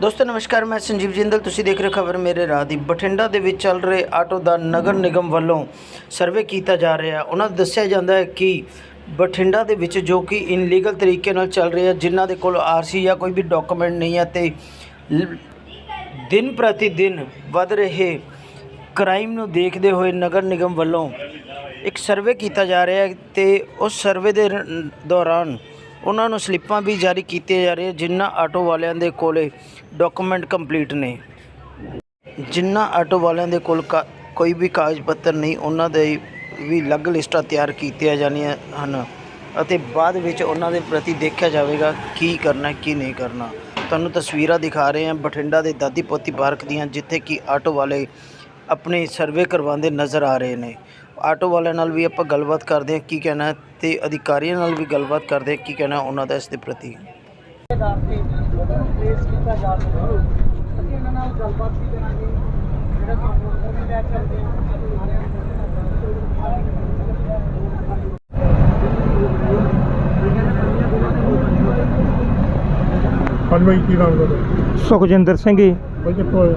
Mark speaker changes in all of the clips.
Speaker 1: ਦੋਸਤੋ, ਨਮਸਕਾਰ, ਮੈਂ ਸੰਜੀਵ ਜਿੰਦਲ। ਤੁਸੀਂ ਦੇਖ ਰਹੇ ਖਬਰ ਮੇਰੇ ਰਾਹ ਦੀ। ਬਠਿੰਡਾ ਦੇ ਵਿੱਚ ਚੱਲ ਰਹੇ ਆਟੋ ਦਾ ਨਗਰ ਨਿਗਮ ਵੱਲੋਂ ਸਰਵੇ ਕੀਤਾ ਜਾ ਰਿਹਾ ਹੈ। ਉਹਨਾਂ ਦੱਸਿਆ ਜਾਂਦਾ ਹੈ ਕਿ ਬਠਿੰਡਾ ਦੇ ਵਿੱਚ ਜੋ ਕਿ ਇਨਲੀਗਲ ਤਰੀਕੇ ਨਾਲ ਚੱਲ ਰਿਹਾ ਜਿਨ੍ਹਾਂ ਦੇ ਕੋਲ ਆਰਸੀ ਜਾਂ ਕੋਈ ਵੀ ਡਾਕੂਮੈਂਟ ਨਹੀਂ ਹੈ ਤੇ ਲ- ਦਿਨ ਪ੍ਰਤੀ ਦਿਨ ਵੱਧ ਰਹੇ ਕ੍ਰਾਈਮ ਨੂੰ ਦੇਖਦੇ ਹੋਏ ਨਗਰ ਨਿਗਮ ਵੱਲੋਂ ਇੱਕ ਸਰਵੇ ਕੀਤਾ ਜਾ ਰਿਹਾ ਹੈ ਤੇ ਉਸ ਸਰਵੇ ਦੇ ਰ- ਦੌਰਾਨ ਉਹਨਾਂ ਨੂੰ ਸਲਿੱਪਾਂ ਵੀ ਜਾਰੀ ਕੀਤੀਆਂ ਜਾ ਰਹੀਆਂ, ਜਿਨ੍ਹਾਂ ਆਟੋ ਵਾਲਿਆਂ ਦੇ ਕੋਲੇ ਡਾਕੂਮੈਂਟ ਕੰਪਲੀਟ ਨੇ। ਜਿਨ੍ਹਾਂ ਆਟੋ ਵਾਲਿਆਂ ਦੇ ਕੋਲ ਕਾ- ਕੋਈ ਵੀ ਕਾਗਜ਼ ਪੱਤਰ ਨਹੀਂ, ਉਹਨਾਂ ਦੇ ਵੀ ਅਲੱਗ ਲਿਸਟਾਂ ਤਿਆਰ ਕੀਤੀਆਂ ਜਾਣੀਆਂ ਹਨ ਅਤੇ ਬਾਅਦ ਵਿੱਚ ਉਹਨਾਂ ਦੇ ਪ੍ਰਤੀ ਦੇਖਿਆ ਜਾਵੇਗਾ ਕੀ ਕਰਨਾ, ਕੀ ਨਹੀਂ ਕਰਨਾ। ਤੁਹਾਨੂੰ ਤਸਵੀਰਾਂ ਦਿਖਾ ਰਹੇ ਹਾਂ ਬਠਿੰਡਾ ਦੇ ਦਾਦੀ ਪੋਤੀ ਪਾਰਕ ਦੀਆਂ, ਜਿੱਥੇ ਕਿ ਆਟੋ ਵਾਲੇ ਆਪਣੇ ਸਰਵੇ ਕਰਵਾਉਂਦੇ ਨਜ਼ਰ ਆ ਰਹੇ ਨੇ। ਆਟੋ ਵਾਲਿਆਂ ਨਾਲ ਵੀ ਆਪਾਂ ਗੱਲਬਾਤ ਕਰਦੇ ਹਾਂ ਕੀ ਕਹਿਣਾ ਹੈ ਤੇ ਅਧਿਕਾਰੀਆਂ ਨਾਲ ਵੀ ਗੱਲਬਾਤ ਕਰਦੇ ਹਾਂ ਕੀ ਕਹਿਣਾ ਉਹਨਾਂ ਦਾ ਇਸ ਦੇ ਪ੍ਰਤੀ।
Speaker 2: ਆਧਾਰ ਤੇ ਟ੍ਰੇਸ ਕੀਤਾ ਜਾ ਸਕਦਾ ਅਸੀਂ ਇਹਨਾਂ ਨਾਲ ਗੱਲਬਾਤ ਵੀ ਕਰਾਂਗੇ ਜਿਹੜਾ ਤੁਹਾਨੂੰ ਅੰਦਰ ਵੀ ਲੈ ਕੇ ਆਉਂਦੇ
Speaker 3: ਹਾਂਜੀ ਬਾਈ ਕੀ ਨਾਮ ਤੁਹਾਡਾ?
Speaker 4: ਸੁਖਜਿੰਦਰ ਸਿੰਘ ਜੀ।
Speaker 3: ਬਾਈ ਕਿੱਥੋਂ ਆਏ?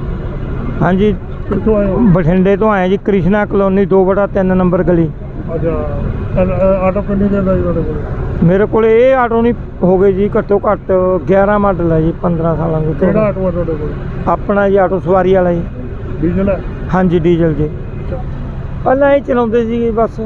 Speaker 4: ਹਾਂਜੀ
Speaker 3: ਕਿੱਥੋਂ ਆਏ ਹੋ?
Speaker 4: ਬਠਿੰਡੇ ਤੋਂ ਆਏ ਜੀ ਕ੍ਰਿਸ਼ਨਾ ਕਲੋਨੀ 2/3 ਨੰਬਰ ਗਲੀ।
Speaker 3: ਅੱਛਾ ਅ- ਅ- ਆਟੋ ਕਿੰਨੀ ਦੇਰ ਦਾ ਜੀ ਤੁਹਾਡੇ ਕੋਲ?
Speaker 4: ਮੇਰੇ ਕੋਲ ਇਹ ਆਟੋ ਨਹੀਂ ਹੋ ਗਏ ਜੀ ਘੱਟੋ ਘੱਟ 11 ਮਾਡਲ ਹੈ ਜੀ 15 ਸਾਲਾਂ ਦੇ।
Speaker 3: ਕਿਹੜਾ ਆਟੋ ਆ ਤੁਹਾਡੇ ਕੋਲ?
Speaker 4: ਆਪਣਾ ਜੀ ਆਟੋ ਸਵਾਰੀ ਵਾਲਾ ਜੀ।
Speaker 3: ਡੀਜ਼ਲ ਹੈ?
Speaker 4: ਹਾਂਜੀ ਡੀਜ਼ਲ ਜੀ। ਪਹਿਲਾਂ ਇਹ ਚਲਾਉਂਦੇ ਸੀ ਬਸ।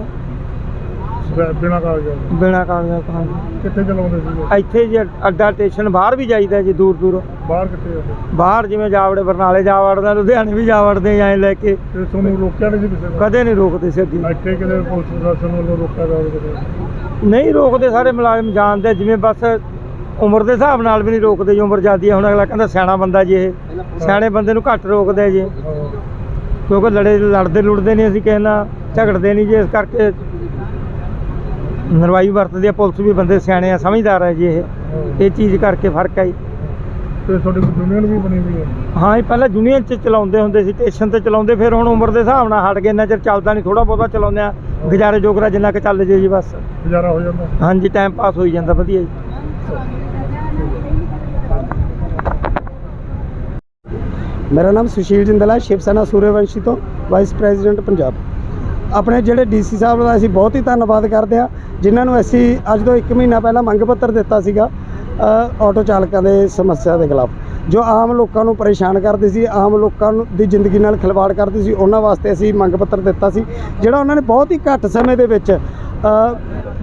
Speaker 3: ਬਿ- ਬਿਨਾਂ ਕਾਗਜ਼ਾਂ ਦੇ।
Speaker 4: ਬਿਨਾ ਕਾਗਜ਼ਾਂ ਤੋਂ ਹਾਂਜੀ।
Speaker 3: ਕਿੱਥੇ ਚਲਾਉਂਦੇ ਸੀ
Speaker 4: ਇੱਥੇ ਜੀ ਅੱਡਾ ਸਟੇਸ਼ਨ ਬਾਹਰ ਵੀ ਜਾਈਦਾ ਜੀ ਦੂਰ ਦੂਰ।
Speaker 3: ਬਾਹਰ ਕਿੱਥੇ ਆ?
Speaker 4: ਬਾਹਰ ਜਿਵੇਂ ਜਾਵੜੇ ਬਰਨਾਲੇ ਜਾ ਵੜਦਾ ਲੁਧਿਆਣੇ ਵੀ ਜਾ ਵੜਦੇ ਐਂ ਲੈ ਕੇ।
Speaker 3: ਤੇ ਤੁਹਾਨੂੰ ਰੋਕਿਆ ਨਹੀਂ ਸੀ ਕਿਸੇ ਨੇ?
Speaker 4: ਕਦੇ ਨਹੀਂ ਰੋਕਦੇ ਸੀ ਅੱਗੇ।
Speaker 3: ਇੱਥੇ ਕਿਤੇ ਪੁਲਿਸ ਪ੍ਰਸ਼ਾਸਨ ਵੱਲੋਂ ਰੋਕਿਆ ਜਾਵੇ ਕਿਤੇ?
Speaker 4: ਨਹੀਂ ਰੋਕਦੇ ਸਾਰੇ ਮੁਲਾਜ਼ਮ ਜਾਣਦੇ ਜਿਵੇਂ ਬਸ ਉਮਰ ਦੇ ਹਿਸਾਬ ਨਾਲ ਵੀ ਨਹੀਂ ਰੋਕਦੇ ਜੀ ਉਮਰ ਜ਼ਿਆਦੀ ਹੈ ਹੁਣ ਅਗਲਾ ਕਹਿੰਦਾ ਸਿਆਣਾ ਬੰਦਾ ਜੀ ਇਹ। ਸਿਆਣੇ ਬੰਦੇ ਨੂੰ ਘੱਟ ਰੋਕਦੇ ਆ ਜੀ।
Speaker 3: ਹਾਂ।
Speaker 4: ਕਿਉਂਕਿ ਲੜੇ ਲੜਦੇ ਲੁੜਦੇ ਨਹੀਂ ਅਸੀਂ ਕਿਸੇ ਨਾਲ ਝਗੜਦੇ ਨਹੀਂ ਜੀ ਇਸ ਕਰਕੇ ਨਰਵਾਈ ਵਰਤਦੀ ਆ ਪੁਲਿਸ ਵੀ ਬੰਦੇ ਸਿਆਣੇ ਆ ਸਮਝਦਾਰ ਹੈ ਜੀ ਇਹ। ਇਹ ਚੀਜ਼ ਕਰਕੇ ਫ਼ਰਕ ਹੈ ਜੀ।
Speaker 3: ਤੇ ਤੁਹਾਡੀ ਕੋਈ ਯੂਨੀਅਨ ਵੀ ਬਣੀ ਹੋਈ ਹੈ?
Speaker 4: ਹਾਂ ਇਹ ਪਹਿਲਾਂ ਯੂਨੀਅਨ 'ਚ ਚਲਾਉਂਦੇ ਹੁੰਦੇ ਸੀ ਸਟੇਸ਼ਨ ਤੇ ਚਲਾਉਂਦੇ ਫਿਰ ਹੁਣ ਉਮਰ ਦੇ ਹਿਸਾਬ ਨਾਲ ਹਟ ਗਏ ਇੰਨਾ ਚਿਰ ਚੱਲਦਾ ਨਹੀਂ ਥੋੜਾ ਬਹੁਤਾ ਚਲਾਉਂਦੇ ਆ। ਗੁਜ਼ਾਰੇ ਜੋਗਰਾ ਜਿੰਨਾ ਕਿ ਚੱਲ ਜੇ ਜੀ ਬਸ।
Speaker 3: ਗੁਜ਼ਾਰਾ ਹੋ ਜਾਂਦਾ।
Speaker 4: ਹਾਂਜੀ ਟਾਈਮ ਪਾਸ ਹੋਈ ਜਾਂਦਾ ਵਧੀਆ ਜੀ।
Speaker 2: ਮੇਰਾ ਨਾਮ ਸੁਸ਼ੀਲ ਜਿੰਦਲ ਹੈ ਸ਼ਿਵ ਸੈਨਾ ਸੂਰਯਵੰਸ਼ੀ ਤੋਂ ਵਾਈਸ ਪ੍ਰੈਜ਼ੀਡੈਂਟ ਪੰਜਾਬ। ਆਪਣੇ ਜਿਹੜੇ ਡੀਸੀ ਸਾਹਿਬ ਦਾ ਅਸੀਂ ਬਹੁਤ ਹੀ ਧੰਨਵਾਦ ਕਰਦੇ ਹਾਂ, ਜਿਨ੍ਹਾਂ ਨੂੰ ਅਸੀਂ ਅੱਜ ਤੋਂ 1 ਮਹੀਨਾ ਪਹਿਲਾਂ ਮੰਗ ਪੱਤਰ ਦਿੱਤਾ ਸੀਗਾ ਆਟੋ ਚਾਲਕਾਂ ਦੇ ਸਮੱਸਿਆ ਦੇ ਖਿਲਾਫ, ਜੋ ਆਮ ਲੋਕਾਂ ਨੂੰ ਪਰੇਸ਼ਾਨ ਕਰਦੇ ਸੀ, ਆਮ ਲੋਕਾਂ ਦੀ ਜ਼ਿੰਦਗੀ ਨਾਲ ਖਿਲਵਾੜ ਕਰਦੇ ਸੀ, ਉਹਨਾਂ ਵਾਸਤੇ ਅਸੀਂ ਮੰਗ ਪੱਤਰ ਦਿੱਤਾ ਸੀ, ਜਿਹੜਾ ਉਹਨਾਂ ਨੇ ਬਹੁਤ ਹੀ ਘੱਟ ਸਮੇਂ ਦੇ ਵਿੱਚ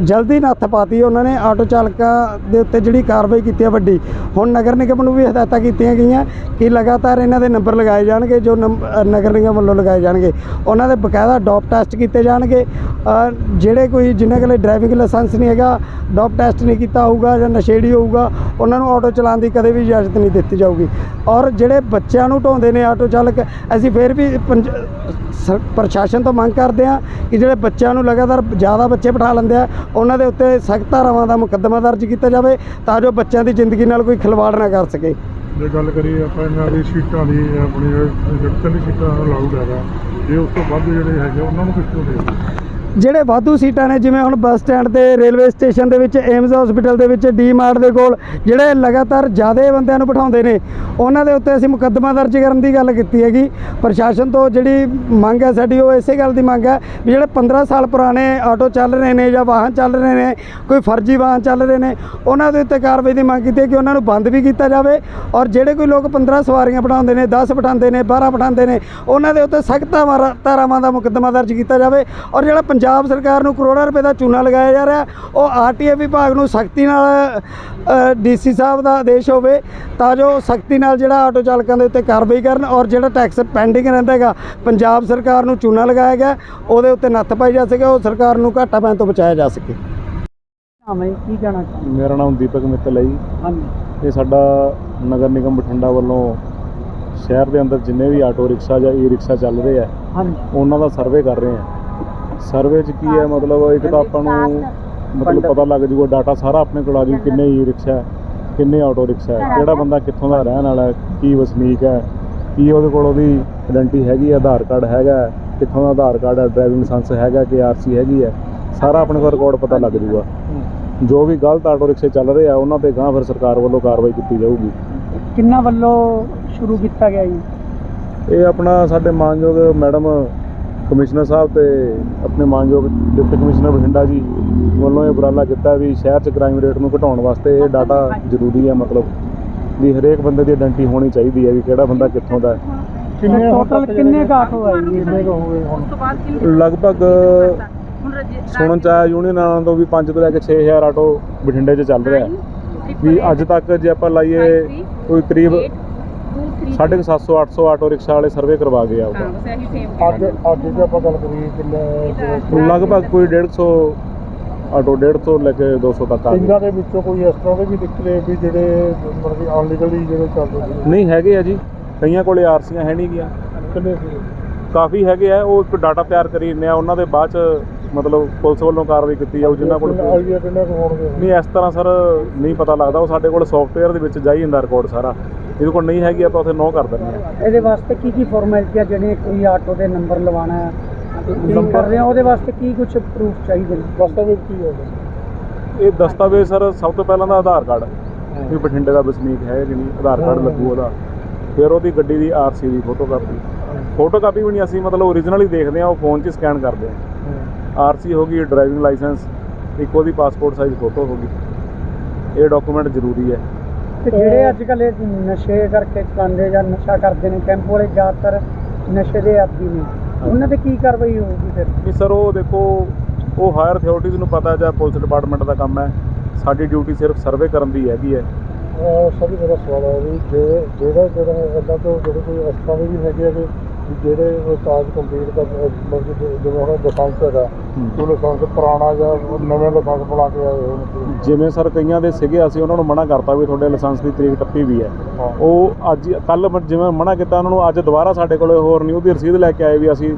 Speaker 2: ਜਲਦੀ ਨੱਥ ਪਾਤੀ ਉਹਨਾਂ ਨੇ, ਆਟੋ ਚਾਲਕਾਂ ਦੇ ਉੱਤੇ ਜਿਹੜੀ ਕਾਰਵਾਈ ਕੀਤੀ ਹੈ ਵੱਡੀ। ਹੁਣ ਨਗਰ ਨਿਗਮ ਨੂੰ ਵੀ ਹਦਾਇਤਾਂ ਕੀਤੀਆਂ ਗਈਆਂ ਕਿ ਲਗਾਤਾਰ ਇਹਨਾਂ ਦੇ ਨੰਬਰ ਲਗਾਏ ਜਾਣਗੇ, ਜੋ ਨੰਬ- ਨਗਰ ਨਿਗਮ ਵੱਲੋਂ ਲਗਾਏ ਜਾਣਗੇ। ਉਹਨਾਂ ਦੇ ਬਕਾਇਦਾ ਡੋਪ ਟੈਸਟ ਕੀਤੇ ਜਾਣਗੇ। ਜਿਹੜੇ ਕੋਈ ਜਿਨ੍ਹਾਂ ਕੋਲੇ ਡਰਾਈਵਿੰਗ ਲਾਇਸੈਂਸ ਨਹੀਂ ਹੈਗਾ ਡੋਪ ਟੈਸਟ ਨਹੀਂ ਕੀਤਾ ਹੋਊਗਾ ਜਾਂ ਨਸ਼ੇੜੀ ਹੋਊਗਾ, ਉਹਨਾਂ ਨੂੰ ਆਟੋ ਚਲਾਉਣ ਦੀ ਕਦੇ ਵੀ ਇਜਾਜ਼ਤ ਨਹੀਂ ਦਿੱਤੀ ਜਾਊਗੀ। ਔਰ ਜਿਹੜੇ ਬੱਚਿਆਂ ਨੂੰ ਢਾਉਂਦੇ ਨੇ ਆਟੋ ਚਾਲਕ, ਅਸੀਂ ਫਿਰ ਵੀ ਪੰਜ- ਪ੍ਰਸ਼ਾਸਨ ਤੋਂ ਮੰਗ ਕਰਦੇ ਹਾਂ ਕਿ ਜਿਹੜੇ ਬੱਚਿਆਂ ਨੂੰ ਲਗਾਤਾਰ ਜ਼ਿਆਦਾ ਬੱਚੇ ਬਿਠਾ ਲੈਂਦੇ ਆ ਉਹਨਾਂ ਦੇ ਉੱਤੇ ਸਖਤ ਧਾਰਾਵਾਂ ਦਾ ਮੁਕੱਦਮਾ ਦਰਜ ਕੀਤਾ ਜਾਵੇ ਤਾਂ ਜੋ ਬੱਚਿਆਂ ਦੀ ਜ਼ਿੰਦਗੀ ਨਾਲ ਕੋਈ ਖਿਲਵਾੜ ਨਾ ਕਰ ਸਕੇ।
Speaker 3: ਜੇ ਗੱਲ ਕਰੀਏ ਆਪਾਂ ਇਹਨਾਂ ਦੀ ਸੀਟਾਂ ਦੀ, ਆਪਣੀ ਜਿਹੜੀ ਤਿੰਨ ਸੀਟਾਂ ਅਲਾਉਡ ਹੈਗਾ ਜੇ ਉਸ ਤੋਂ ਵੱਧ ਜਿਹੜੇ ਹੈਗੇ ਉਹਨਾਂ ਨੂੰ ਕਿੱਥੋਂ ਦੇ?
Speaker 2: ਜਿਹੜੇ ਵਾਧੂ ਸੀਟਾਂ ਨੇ, ਜਿਵੇਂ ਹੁਣ ਬੱਸ ਸਟੈਂਡ ਤੇ, ਰੇਲਵੇ ਸਟੇਸ਼ਨ ਦੇ ਵਿੱਚ, ਏਮਜ਼ ਹਸਪੀਟਲ ਦੇ ਵਿੱਚ, ਡੀ ਮਾਰਟ ਦੇ ਕੋਲ, ਜਿਹੜੇ ਲਗਾਤਾਰ ਜ਼ਿਆਦਾ ਬੰਦਿਆਂ ਨੂੰ ਬਿਠਾਉਂਦੇ ਨੇ, ਉਹਨਾਂ ਦੇ ਉੱਤੇ ਅਸੀਂ ਮੁਕੱਦਮਾ ਦਰਜ ਕਰਨ ਦੀ ਗੱਲ ਕੀਤੀ ਹੈਗੀ। ਪ੍ਰਸ਼ਾਸਨ ਤੋਂ ਜਿਹੜੀ ਮੰਗ ਹੈ ਸਾਡੀ, ਉਹ ਇਸੇ ਗੱਲ ਦੀ ਮੰਗ ਹੈ ਵੀ ਜਿਹੜੇ 15 ਸਾਲ ਪੁਰਾਣੇ ਆਟੋ ਚੱਲ ਰਹੇ ਨੇ ਜਾਂ ਵਾਹਨ ਚੱਲ ਰਹੇ ਨੇ, ਕੋਈ ਫਰਜ਼ੀ ਵਾਹਨ ਚੱਲ ਰਹੇ ਨੇ, ਉਹਨਾਂ ਦੇ ਉੱਤੇ ਕਾਰਵਾਈ ਦੀ ਮੰਗ ਕੀਤੀ ਹੈ ਕਿ ਉਹਨਾਂ ਨੂੰ ਬੰਦ ਵੀ ਕੀਤਾ ਜਾਵੇ ਔਰ ਜਿਹੜੇ ਕੋਈ ਲੋਕ 15 ਸਵਾਰੀਆਂ ਬਿਠਾਉਂਦੇ ਨੇ 10 ਬਿਠਾਉਂਦੇ ਨੇ 12 ਬਿਠਾਉਂਦੇ ਨੇ, ਉਹਨਾਂ ਦੇ ਉੱਤੇ ਸਖਤ ਧਾਰਾਵਾਂ ਦਾ ਮੁਕੱਦਮਾ ਦਰਜ ਕੀਤਾ ਜਾਵੇ ਔਰ ਜਿਹੜਾ ਪੰਜਾਬ ਸਰਕਾਰ ਨੂੰ ਕਰੋੜਾਂ ਰੁਪਏ ਦਾ ਚੂਨਾ ਲਗਾਇਆ ਜਾ ਰਿਹਾ ਉਹ ਆਰਟੀਏ ਵਿਭਾਗ ਨੂੰ ਸਖਤੀ ਨਾਲ ਡੀਸੀ ਸਾਹਿਬ ਦਾ ਆਦੇਸ਼ ਹੋਵੇ ਤਾਂ ਜੋ ਸਖਤੀ ਨਾਲ ਜਿਹੜਾ ਆਟੋ ਚਾਲਕਾਂ ਦੇ ਉੱਤੇ ਕਾਰਵਾਈ ਕਰਨ ਔਰ ਜਿਹੜਾ ਟੈਕਸ ਪੈਂਡਿੰਗ ਰਹਿੰਦਾ ਹੈਗਾ ਪੰਜਾਬ ਸਰਕਾਰ ਨੂੰ ਚੂਨਾ ਲਗਾਇਆ ਗਿਆ ਉਹਦੇ ਉੱਤੇ ਨੱਥ ਪਾਈ ਜਾ ਸਕੇ ਉਹ ਸਰਕਾਰ ਨੂੰ ਘਾਟਾ ਪੈਣ ਤੋਂ ਬਚਾਇਆ ਜਾ ਸਕੇ। ਹਾਂ ਮੈਂ ਕੀ ਕਹਿਣਾ ਚਾਹੁੰਦਾ
Speaker 5: ਮੇਰਾ ਨਾਮ ਦੀਪਕ ਮਿੱਤਲ ਹੈ ਜੀ।
Speaker 2: ਹਾਂਜੀ।
Speaker 5: ਇਹ ਸਾਡਾ ਨਗਰ ਨਿਗਮ ਬਠਿੰਡਾ ਵੱਲੋਂ ਸ਼ਹਿਰ ਦੇ ਅੰਦਰ ਜਿੰਨੇ ਵੀ ਆਟੋ ਰਿਕਸ਼ਾ ਜਾਂ ਈ ਰਿਕਸ਼ਾ ਚੱਲ ਰਹੇ ਆ
Speaker 2: ਹਾਂਜੀ।
Speaker 5: ਉਹਨਾਂ ਦਾ ਸਰਵੇ ਕਰ ਰਹੇ ਆ। ਸਰਵੇ 'ਚ ਕੀ ਹੈ? ਮਤਲਬ ਇੱਕ ਤਾਂ ਆਪਾਂ ਨੂੰ ਮਤਲਬ ਪਤਾ ਲੱਗ ਜੂਗਾ ਡਾਟਾ ਸਾਰਾ ਆਪਣੇ ਕੋਲ ਆ ਜੂ ਕਿੰਨੇ ਈ ਰਿਕਸ਼ਾ ਹੈ, ਕਿੰਨੇ ਆਟੋ ਰਿਕਸ਼ਾ ਹੈ ਕਿਹੜਾ ਬੰਦਾ ਕਿੱਥੋਂ ਦਾ ਰਹਿਣ ਵਾਲਾ ਹੈ ਕੀ ਵਸਨੀਕ ਹੈ ਕੀ ਉਹਦੇ ਕੋਲ ਉਹਦੀ ਆਇਡੈਂਟੀ ਹੈਗੀ ਹੈ ਆਧਾਰ ਕਾਰਡ ਹੈਗਾ ਹੈ, ਕਿੱਥੋਂ ਦਾ ਆਧਾਰ ਕਾਰਡ ਹੈ ਡਰਾਈਵਿੰਗ ਲਾਇਸੈਂਸ ਹੈਗਾ ਕਿ ਆਰਸੀ ਹੈਗੀ ਹੈ ਸਾਰਾ ਆਪਣੇ ਕੋਲ ਰਿਕਾਰਡ ਪਤਾ ਲੱਗ ਜੂਗਾ। ਜੋ ਵੀ ਗਲਤ ਆਟੋ ਰਿਕਸ਼ੇ ਚੱਲ ਰਹੇ ਆ ਉਹਨਾਂ ਤੇ ਗਾਂ ਫਿਰ ਸਰਕਾਰ ਵੱਲੋਂ ਕਾਰਵਾਈ ਕੀਤੀ ਜਾਊਗੀ।
Speaker 6: ਕਿੰਨਾ ਵੱਲੋਂ ਸ਼ੁਰੂ ਕੀਤਾ ਗਿਆ ਜੀ?
Speaker 5: ਇਹ ਆਪਣਾ ਸਾਡੇ ਮਾਨਯੋਗ ਮੈਡਮ ਕਮਿਸ਼ਨਰ ਸਾਹਿਬ ਤੇ ਆਪਣੇ ਮਾਨਯੋਗ ਡਿਪਟੀ ਕਮਿਸ਼ਨਰ ਬਠਿੰਡਾ ਜੀ ਵੱਲੋਂ ਇਹ ਉਪਰਾਲਾ ਕੀਤਾ ਵੀ ਸ਼ਹਿਰ 'ਚ ਕ੍ਰਾਈਮ ਰੇਟ ਨੂੰ ਘਟਾਉਣ ਵਾਸਤੇ ਇਹ ਡਾਟਾ ਜ਼ਰੂਰੀ ਹੈ ਮਤਲਬ ਵੀ ਹਰੇਕ ਬੰਦੇ ਦੀ ਆਇਡੈਂਟੀ ਹੋਣੀ ਚਾਹੀਦੀ ਹੈ ਵੀ ਕਿਹੜਾ ਬੰਦਾ ਕਿੱਥੋਂ ਦਾ ਹੈ।
Speaker 6: ਕਿੰਨੇ ਟੋਟਲ ਕਿੰਨੇ ਕਾਟ ਹੋਏ
Speaker 3: ਕਿੰਨੇ ਕੁ ਹੁਣ?
Speaker 5: ਲਗਭਗ ਸੁਣਨ ਚ ਆਇਆ ਯੂਨੀਅਨ ਵਾਲਿਆਂ ਤੋਂ ਵੀ 5 ਤੋਂ ਲੈ ਕੇ 6000 ਆਟੋ ਬਠਿੰਡੇ 'ਚ ਚੱਲ ਰਿਹਾ। ਹੈ ਵੀ ਅੱਜ ਤੱਕ ਜੇ ਆਪਾਂ ਲਾਈਏ ਕੋਈ ਕਰੀਬ 750 800 ਆਟੋ ਰਿਕਸ਼ਾ ਵਾਲੇ ਸਰਵੇ ਕਰਵਾ ਗਏ ਆ ਉਹਦਾ
Speaker 3: ਅੱਜ ਅੱਜ ਜੇ ਆਪਾਂ ਗੱਲ ਕਰੀਏ ਕਿੰਨੇ
Speaker 5: ਲਗਭਗ ਕੋਈ 150 ਆਟੋ 150 ਲੈ ਕੇ 200 ਤੱਕ ਆ
Speaker 3: ਇਹਨਾਂ
Speaker 5: ਗਏ
Speaker 3: ਦੇ ਵਿੱਚੋਂ ਕੋਈ ਇਸ ਤਰ੍ਹਾਂ ਦੇ ਵੀ ਨਿਕਲੇ ਵੀ ਜਿਹੜੇ ਮਤਲਬ ਕਿ ਅਨਲੀਗਲੀ ਜਿਹੜੇ ਚੱਲਦੇ ਸੀ
Speaker 5: ਨਹੀਂ ਹੈਗੇ ਆ ਜੀ। ਕਈਆਂ ਕੋਲੇ ਆਰਸੀਆਂ ਹੈ ਨਹੀਂ ਗਿਆ।
Speaker 3: ਕਿੰਨੇ ਸੀ?
Speaker 5: ਕਾਫੀ ਹੈਗੇ ਆ। ਉਹ ਇੱਕ ਡਾਟਾ ਤਿਆਰ ਕਰੀ ਜਾਂਦੇ ਆ। ਉਹਨਾਂ ਦੇ ਬਾਅਦ ਚ ਮਤਲਬ ਪੁਲਿਸ ਵੱਲੋਂ ਕਾਰਵਾਈ ਕੀਤੀ ਜਾਊ ਜਿਨ੍ਹਾਂ ਕੋਲ
Speaker 3: ਆਈਡੀਆ ਕਿੰਨੇ ਕੁ ਹੋਣਗੇ?
Speaker 5: ਨਹੀਂ ਇਸ ਤਰ੍ਹਾਂ ਸਰ ਨਹੀਂ ਪਤਾ ਲੱਗਦਾ। ਉਹ ਸਾਡੇ ਕੋਲ ਸੌਫਟਵੇਅਰ ਦੇ ਵਿੱਚ ਜਾਈ ਜਾਂਦਾ ਰਿਕਾਰਡ ਸਾਰਾ। ਇਹਦੇ ਕੋਲ ਨਹੀਂ ਹੈਗੀ ਆਪਾਂ ਉੱਥੇ ਨੋ ਕਰ ਦਿੰਦੇ ਹਾਂ।
Speaker 6: ਇਹਦੇ ਵਾਸਤੇ ਕੀ ਕੀ ਫਾਰਮੈਲਿਟੀਆਂ ਜਿਹੜੀਆਂ ਕੋਈ ਆਟੋ ਦੇ ਨੰਬਰ ਲਵਾਉਣਾ ਹੈ ਤੁਸੀਂ ਕਰ ਰਹੇ ਹੋ? ਉਹਦੇ ਵਾਸਤੇ ਕੀ ਕੁਝ ਪ੍ਰੂਫ ਚਾਹੀਦੇ ਨੇ?
Speaker 3: ਦਸਤਾਵੇਜ਼ ਕੀ ਹੋਵੇ
Speaker 5: ਇਹ ਦਸਤਾਵੇਜ਼ ਸਰ ਸਭ ਤੋਂ ਪਹਿਲਾਂ ਦਾ ਆਧਾਰ ਕਾਰਡ। ਵੀ ਬਠਿੰਡੇ ਦਾ ਵਸਨੀਕ ਹੈ ਕਿ ਨਹੀਂ ਆਧਾਰ ਕਾਰਡ ਲੱਗੂ ਉਹਦਾ। ਫਿਰ ਉਹਦੀ ਗੱਡੀ ਦੀ ਆਰਸੀ ਦੀ ਫੋਟੋ ਕਾਪੀ ਫੋਟੋ ਕਾਪੀ ਵੀ ਨਹੀਂ ਅਸੀਂ ਮਤਲਬ ਓਰੀਜਨਲ ਹੀ ਦੇਖਦੇ ਆ ਉਹ ਫੋਨ 'ਚ ਸਕੈਨ ਕਰਦੇ ਆ ਆਰਸੀ ਹੋ ਗਈ ਡਰਾਈਵਿੰਗ ਲਾਇਸੈਂਸ ਇੱਕ ਉਹਦੀ ਪਾਸਪੋਰਟ ਸਾਈਜ਼ ਫੋਟੋ ਹੋ ਗਈ। ਇਹ ਡਾਕੂਮੈਂਟ ਜ਼ਰੂਰੀ ਹੈ।
Speaker 6: ਤੇ ਜਿਹੜੇ ਅੱਜ ਕੱਲ੍ਹ ਇਹ ਨਸ਼ੇ ਕਰਕੇ ਚਲਾਉਂਦੇ ਜਾਂ ਨਸ਼ਾ ਕਰਦੇ ਨੇ ਟੈਂਪੋ ਵਾਲੇ ਜ਼ਿਆਦਾਤਰ ਨਸ਼ੇ ਦੇ ਆਦੀ ਨੇ। ਉਹਨਾਂ ਤੇ ਕੀ ਕਾਰਵਾਈ ਹੋਊਗੀ ਫਿਰ?
Speaker 5: ਨਹੀਂ ਸਰ ਉਹ ਦੇਖੋ ਉਹ ਹਾਇਰ ਅਥਾਰਟੀਜ਼ ਨੂੰ ਪਤਾ ਜਾਂ ਪੁਲਿਸ ਡਿਪਾਰਟਮੈਂਟ ਦਾ ਕੰਮ ਹੈ। ਸਾਡੀ ਡਿਊਟੀ ਸਿਰਫ ਸਰਵੇ ਕਰਨ ਦੀ ਹੈਗੀ ਹੈ।
Speaker 3: ਸਭੀ ਮੇਰਾ ਸਵਾਲ ਹੈ ਵੀ ਜੇ ਜਿਹੜਾ ਜਿਹੜਾ ਇਦਾਂ ਤੋਂ ਜਿਹੜੇ ਕੋਈ ਦੇ ਵੀ ਹੈਗੇ ਆ ਕਿ ਵੀ ਜਿਹੜੇ ਉਹ ਕਾਜ ਕੰਪਲੀਟ ਕਰ ਮਤਲਬ ਕਿ ਜਿਵੇਂ ਹੁਣ ਲਾਇਸੈਂਸ ਹੈਗਾ ਉਹ ਲਾਇਸੈਂਸ ਪੁਰਾਣਾ ਜਾਂ ਨਵੇਂ ਲਾਇਸੈਂਸ ਬਣਾ ਕੇ ਆਏ ਹੋਣ।
Speaker 5: ਜਿਵੇਂ ਸਰ ਕਈਆਂ ਦੇ ਸੀਗੇ ਅਸੀਂ ਉਹਨਾਂ ਨੂੰ ਮਨਾ ਕਰਤਾ ਵੀ ਤੁਹਾਡੇ ਲਾਇਸੈਂਸ ਦੀ ਤਰੀਕ ਟੱਪੀ ਵੀ ਹੈ। ਉਹ ਅੱਜ ਕੱਲ ਜਿਵੇਂ ਮਨਾ ਕੀਤਾ ਉਹਨਾਂ ਨੂੰ ਅੱਜ ਦੁਬਾਰਾ ਸਾਡੇ ਕੋਲੇ ਹੋਰ ਨਿਊ ਦੀ ਰਸੀਦ ਲੈ ਕੇ ਆਏ ਵੀ ਅਸੀਂ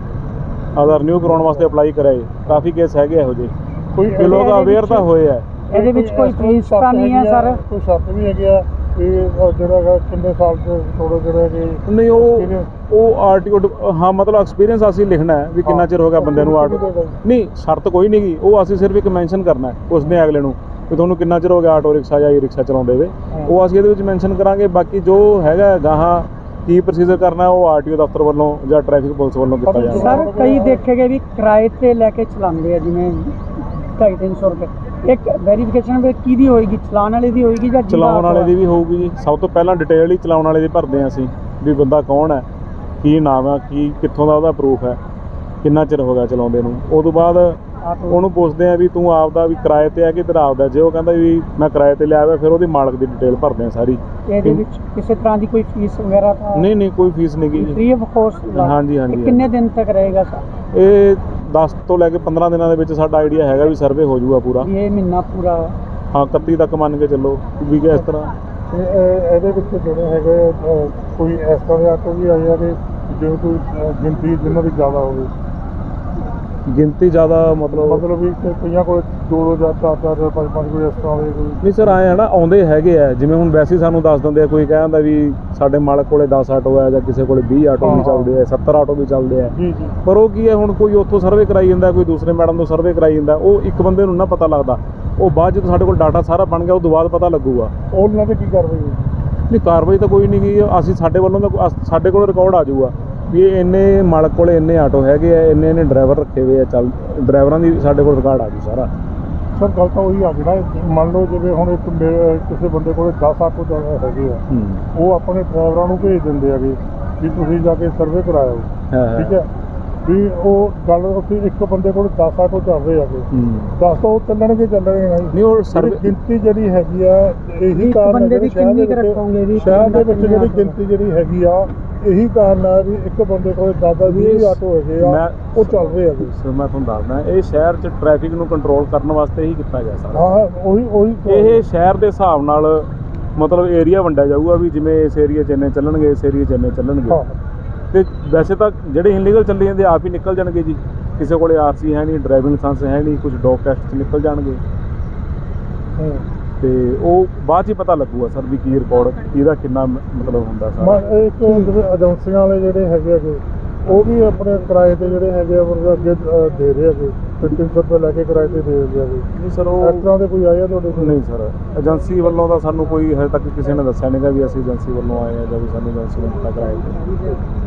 Speaker 5: ਆਧਾਰ ਨਿਊ ਕਰਾਉਣ ਵਾਸਤੇ ਅਪਲਾਈ ਕਰਾਏ। ਕਾਫੀ ਕੇਸ ਹੈਗੇ ਇਹੋ ਜਿਹੇ।
Speaker 3: ਕੋਈ
Speaker 5: ਲੋਕ ਅਵੇਅਰ ਤਾਂ ਹੋਏ ਆ।
Speaker 6: ਇਹਦੇ ਵਿੱਚ ਕੋਈ
Speaker 3: ਦੀ
Speaker 6: ਫੀਸ ਤਾਂ ਨਹੀਂ ਹੈ ਸਰ।
Speaker 3: ਕੋਈ ਸ਼ਰਤ ਵੀ ਹੈਗੀ ਆ। ਉਹ ਜਿਹੜਾ ਹੈਗਾ ਕਿੰਨੇ ਸਾਲ ਦੇ ਥੋੜੇ ਜਿਹੜੇ ਕਿ
Speaker 5: ਨਹੀਂ ਉਹ
Speaker 3: Experience?
Speaker 5: ਉਹ ਆਰਟੀਓ ਹਾਂ ਮਤਲਬ ਐਕਸਪੀਰੀਅੰਸ ਅਸੀਂ ਲਿਖਣਾ ਹੈ ਵੀ ਕਿੰਨਾ। ਚਿਰ ਹੋ ਗਿਆ ਬੰਦੇ ਨੂੰ
Speaker 3: ਦਾ?
Speaker 5: ਨਹੀਂ ਸ਼ਰਤ ਕੋਈ ਨਹੀਂ ਗੀ ਉਹ ਅਸੀਂ ਸਿਰਫ ਇੱਕ ਮੈਂਸ਼ਨ ਕਰਨਾ ਹੈ ਉਸਨੇ ਅਗਲੇ ਨੂੰ ਵੀ ਤੁਹਾਨੂੰ ਕਿੰਨਾ ਚਿਰ ਹੋ ਗਿਆ ਆਟੋ ਰਿਕਸ਼ਾ ਜਾਂ ਈ ਰਿਕਸ਼ਾ ਚਲਾਉਂਦੇ ਵੇ
Speaker 3: ਹਾਂ।
Speaker 5: ਉਹ ਅਸੀਂ ਇਹਦੇ ਵਿੱਚ ਮੈਂਸ਼ਨ ਕਰਾਂਗੇ ਬਾਕੀ ਜੋ ਹੈਗਾ ਗਾਹਾਂ ਕੀ ਪ੍ਰੋਸੀਜਰ ਕਰਨਾ ਉਹ ਆਰਟੀਓ ਦਫ਼ਤਰ ਵੱਲੋਂ ਜਾਂ ਟ੍ਰੈਫਿਕ ਪੁਲਿਸ ਵੱਲੋਂ ਕੀਤਾ ਜਾਏਗਾ
Speaker 6: ਸਰ ਕਈ ਦੇਖੇ ਗਏ ਵੀ ਕਿਰਾਏ ਤੇ ਲੈ ਕੇ ਚਲਾਉਂਦੇ ਆ ਜਿਵੇਂ 250 ਰੁਪਏ ਇੱਕ ਵੈਰੀਫਿਕੇਸ਼ਨ ਵੀ ਕਿਹਦੀ ਹੋਏਗੀ? ਚਲਾਉਣ ਵਾਲੇ ਦੀ ਹੋਏਗੀ ਜਾਂ ਜਿਹਦਾ
Speaker 5: ਚਲਾਉਣ ਵਾਲੇ ਦੀ ਵੀ ਹੋਊਗੀ ਜੀ। ਸਭ ਤੋਂ ਪਹਿਲਾਂ ਡਿਟੇਲ ਹੀ ਚਲਾਉਣ ਵਾਲੇ ਦੀ ਭਰਦੇ ਹਾਂ ਅਸੀਂ ਵੀ ਬੰਦਾ ਕੌਣ ਹੈ ਕੀ ਨਾਮ ਹੈ ਕੀ ਕਿੱਥੋਂ ਦਾ ਉਹਦਾ ਪ੍ਰੂਫ ਹੈ ਕਿੰਨਾ ਚਿਰ ਹੋ ਗਿਆ ਚਲਾਉਂਦੇ ਨੂੰ। ਉਸ ਤੋਂ ਬਾਅਦ ਉਹਨੂੰ ਪੁੱਛਦੇ ਆ ਵੀ ਤੂੰ ਆਪਦਾ ਵੀ ਕਿਰਾਏ ਤੇ ਆ ਕਿ ਤੇਰਾ ਆਪਦਾ ਜੇ ਉਹ ਕਹਿੰਦਾ ਵੀ ਮੈਂ ਕਿਰਾਏ ਤੇ ਲਿਆ ਹੋਇਆ ਫਿਰ ਉਹਦੀ ਮਾਲਕ ਦੀ ਡਿਟੇਲ ਭਰਦੇ ਆ ਸਾਰੀ।
Speaker 6: ਇਹਦੇ ਵਿੱਚ ਕਿਸੇ ਤਰ੍ਹਾਂ ਦੀ ਕੋਈ ਫੀਸ ਵਗੈਰਾ ਤਾਂ
Speaker 5: ਨਹੀਂ ਨਹੀਂ ਕੋਈ ਫੀਸ ਨਹੀਂ ਗੀ
Speaker 6: ਫ੍ਰੀ ਆਫ ਕੋਸਟ
Speaker 5: ਹਾਂਜੀ, ਹਾਂਜੀ,
Speaker 6: ਕਿੰਨੇ ਦਿਨ ਤੱਕ ਰਹੇਗਾ ਸਰ?
Speaker 5: ਇਹ 10 ਤੋਂ ਲੈ ਕੇ 15 ਦਿਨਾਂ ਦੇ ਵਿੱਚ ਸਾਡਾ ਆਈਡੀਆ ਹੈਗਾ ਵੀ ਸਰਵੇ ਹੋ ਜਾਊਗਾ ਪੂਰਾ।
Speaker 6: ਵੀ ਇਹ ਮਹੀਨਾ ਪੂਰਾ।
Speaker 5: ਹਾਂ 31 ਤੱਕ ਮੰਨ ਕੇ ਚੱਲੋ ਵੀ ਕਿ ਇਸ ਤਰ੍ਹਾਂ।
Speaker 3: ਤੇ ਇਹ- ਇਹਦੇ ਵਿੱਚ ਜਿਹੜੇ ਹੈਗੇ ਅਹ, ਕੋਈ ਇਸ ਤਰ੍ਹਾਂ ਦੇ ਆਟੋ ਵੀ ਆਏ ਆ ਕਿ ਜਿਵੇਂ ਕੋਈ ਅਹ, ਗਿਣਤੀ ਜਿਨ੍ਹਾਂ ਦੀ ਜ਼ਿਆਦਾ ਹੋਵੇ।
Speaker 5: ਗਿਣਤੀ ਜ਼ਿਆਦਾ ਮਤਲਬ
Speaker 3: ਮਤਲਬ ਵੀ ਕਿ ਕਈਆਂ ਕੋਲ ਦੋ ਦੋ ਜਾਂ ਚਾਰ ਚਾਰ ਜਾਂ ਪੰਜ ਪੰਜ ਕੋਈ ਇਸ ਤਰ੍ਹਾਂ ਦੇ ਕੋਈ
Speaker 5: ਨਹੀਂ ਸਰ ਆਏ ਆ ਨਾ ਆਉਂਦੇ ਹੈਗੇ ਆ। ਜਿਵੇਂ ਹੁਣ ਵੈਸੇ ਹੀ ਸਾਨੂੰ ਦੱਸ ਦਿੰਦੇ ਆ ਕੋਈ ਕਹਿੰਦਾ ਵੀ ਸਾਡੇ ਮਾਲਕ ਕੋਲੇ 10 ਆਟੋ ਆ ਜਾਂ ਕਿਸੇ ਕੋਲੇ 20 ਆਟੋ ਵੀ। ਚੱਲਦੇ ਆ 70 ਆਟੋ ਵੀ ਚੱਲਦੇ ਆ।
Speaker 3: ਜੀ ਜੀ।
Speaker 5: ਪਰ ਉਹ ਕੀ ਹੈ ਹੁਣ ਕੋਈ ਉੱਥੋਂ ਸਰਵੇ ਕਰਾਈ ਜਾਂਦਾ ਕੋਈ ਦੂਸਰੇ ਮੈਡਮ ਤੋਂ ਸਰਵੇ ਕਰਾਈ ਜਾਂਦਾ ਉਹ ਇੱਕ ਬੰਦੇ ਨੂੰ ਨਾ ਪਤਾ ਲੱਗਦਾ। ਉਹ ਬਾਅਦ ਜਦੋਂ ਸਾਡੇ ਕੋਲ ਡਾਟਾ ਸਾਰਾ ਬਣ ਗਿਆ ਉਹ ਤੋਂ ਬਾਅਦ ਪਤਾ ਲੱਗੂਗਾ।
Speaker 3: ਉਹਨਾਂ ਤੇ ਕੀ ਕਾਰਵਾਈ ਹੋਈ
Speaker 5: ਨਹੀਂ ਕਾਰਵਾਈ ਤਾਂ ਕੋਈ ਨਹੀਂ ਗਈ ਅਸੀਂ ਸਾਡੇ ਵੱਲੋਂ ਤਾਂ ਸਾਡੇ ਕੋਲ ਰਿਕਾਰਡ ਆ ਜਾਊਗਾ। ਵੀ ਇਹ ਇੰਨੇ ਮਾਲਕ ਕੋਲੇ ਇੰਨੇ ਆਟੋ ਹੈਗੇ ਆ ਇੰਨੇ ਇੰਨੇ ਡਰਾਈਵਰ ਰੱਖੇ ਹੋਏ ਆ ਚੱਲ ਡਰਾਈਵਰਾਂ ਦੀ ਸਾਡੇ ਕੋਲ ਰਿਕਾਰਡ ਆ ਜੂ ਸਾਰਾ।
Speaker 3: ਸਰ ਗੱਲ ਤਾਂ ਉਹੀ ਆ ਗਈ ਨਾ ਮੰਨ ਲਓ ਜਿਵੇਂ ਹੁਣ ਇੱਕ ਮੇ- ਕਿਸੇ ਬੰਦੇ ਕੋਲੇ 10 ਆਟੋ ਜ਼ਿਆਦਾ ਹੈਗੇ ਆ
Speaker 5: ਹੂੰ।
Speaker 3: ਉਹ ਆਪਣੇ ਡਰਾਈਵਰਾਂ ਨੂੰ ਭੇਜ ਦਿੰਦੇ ਆਗੇ ਵੀ ਤੁਸੀਂ ਜਾ ਕੇ ਸਰਵੇ ਕਰਾਇਓ।
Speaker 5: ਹੈ
Speaker 3: ਠੀਕ ਹੈ? ਵੀ ਉਹ ਗੱਲ ਉੱਥੇ ਇੱਕ ਬੰਦੇ ਕੋਲ 10 ਆਟੋ ਚੱਲ ਰਹੇ ਆਗੇ
Speaker 5: ਹੂੰ।
Speaker 3: 10 ਤਾਂ ਉਹ ਚੱਲਣਗੇ ਚੱਲਣਗੇ ਨਹੀਂ
Speaker 5: ਨਹੀਂ ਉਹ
Speaker 3: ਜਿਹੜੀ
Speaker 5: ਸਰਵੇ
Speaker 3: ਗਿਣਤੀ ਜਿਹੜੀ ਹੈਗੀ ਆ ਇਹੀ
Speaker 6: ਇੱਕ
Speaker 3: ਕਾਰਨ
Speaker 6: ਬੰਦੇ
Speaker 3: ਹੈ
Speaker 6: ਦੀ
Speaker 3: ਕਿ ਸ਼ਹਿਰ
Speaker 6: ਕਿੰਨੀ
Speaker 3: ਦੇ
Speaker 6: ਕੁ
Speaker 3: ਵਿੱਚ-
Speaker 6: ਰੱਖੋਗੇ ਵੀ
Speaker 3: ਸ਼ਹਿਰ ਦੇ ਵਿੱਚ
Speaker 6: ਕਿੰਨੇ
Speaker 3: ਜਿਹੜੀ? ਗਿਣਤੀ ਜਿਹੜੀ ਹੈਗੀ ਆ ਇਹੀ ਕਾਰਨ ਆ ਵੀ ਇੱਕ ਬੰਦੇ ਕੋਲ ਦਾਦਾ ਜੀ
Speaker 5: ਇਹ
Speaker 3: ਆਟੋ ਹੈਗੇ ਆ
Speaker 5: ਮੈਂ-
Speaker 3: ਉਹ ਚੱਲ ਰਹੇ ਹੈਗੇ
Speaker 5: ਸਰ ਮੈਂ ਤੁਹਾਨੂੰ ਦੱਸਦਾ ਇਹ ਸ਼ਹਿਰ 'ਚ ਟ੍ਰੈਫਿਕ ਨੂੰ ਕੰਟਰੋਲ ਕਰਨ ਵਾਸਤੇ ਹੀ ਕੀਤਾ ਗਿਆ ਸਾਰਾ।
Speaker 3: ਹਾਂ ਉਹੀ ਉਹੀ
Speaker 5: ਇਹ ਸ਼ਹਿਰ ਦੇ ਹਿਸਾਬ ਨਾਲ ਮਤਲਬ ਏਰੀਆ ਵੰਡਿਆ ਜਾਊਗਾ ਵੀ ਜਿਵੇਂ ਇਸ ਏਰੀਆ 'ਚ ਇੰਨੇ ਚੱਲਣਗੇ ਇਸ ਏਰੀਆ 'ਚ ਇੰਨੇ ਚੱਲਣਗੇ।
Speaker 3: ਹਾਂ।
Speaker 5: ਤੇ ਵੈਸੇ ਤਾਂ ਜਿਹੜੇ ਇਨਲੀਗਲ ਚੱਲੀ ਜਾਂਦੇ ਆਪ ਹੀ ਨਿਕਲ ਜਾਣਗੇ ਜੀ। ਕਿਸੇ ਕੋਲੇ ਆਰਸੀ ਹੈ ਨਹੀਂ ਡਰਾਈਵਿੰਗ ਲਾਇਸੈਂਸ ਹੈ ਨਹੀਂ ਕੁਝ ਡੌਗ ਟੈਸਟ 'ਚ ਨਿਕਲ ਜਾਣਗੇ।
Speaker 3: ਹੂੰ।
Speaker 5: ਤੇ ਉਹ ਬਾਅਦ 'ਚ ਹੀ ਪਤਾ ਲੱਗੂਗਾ ਸਰ ਵੀ ਕੀ ਰਿਕਾਰਡ ਇਹਦਾ ਕਿੰਨਾ ਮ- ਮਤਲਬ ਹੁੰਦਾ
Speaker 3: ਮੈਂ
Speaker 5: ਸਾਰਾ
Speaker 3: ਇੱਕ ਜਿਹੜੇ ਏਜੰਸੀਆਂ ਵਾਲੇ ਜਿਹੜੇ ਹੈਗੇ ਹੈਗੇ ਉਹ ਵੀ ਆਪਣੇ ਕਿਰਾਏ ਤੇ ਜਿਹੜੇ ਹੈਗੇ ਆ ਉਹ ਅੱਗੇ ਅ, ਦੇ ਰਹੇ ਹੈਗੇ। ਤੇ 300 ਰੁਪਏ ਲੈ ਕੇ ਕਿਰਾਏ ਤੇ ਦੇ ਆ ਜੀ
Speaker 7: ਨਹੀਂ ਸਰ
Speaker 3: ਇਸ ਤਰ੍ਹਾਂ ਦੇ ਕੋਈ ਆਇਆ ਤੁਹਾਡੇ ਕੋਲ?
Speaker 7: ਨਹੀਂ ਸਰ ਏਜੰਸੀ ਵੱਲੋਂ ਤਾਂ ਸਾਨੂੰ ਕੋਈ ਹਜੇ ਤੱਕ ਕਿਸੇ ਨੇ ਦੱਸਿਆ ਨਹੀਂਗਾ ਵੀ ਅਸੀਂ ਏਜੰਸੀ ਵੱਲੋਂ ਆਏ ਆ ਜਾਂ ਵੀ ਸਾਨੂੰ ਏਜੰਸੀ ਨੇ ਪਤਾ ਕਰਾਇਆ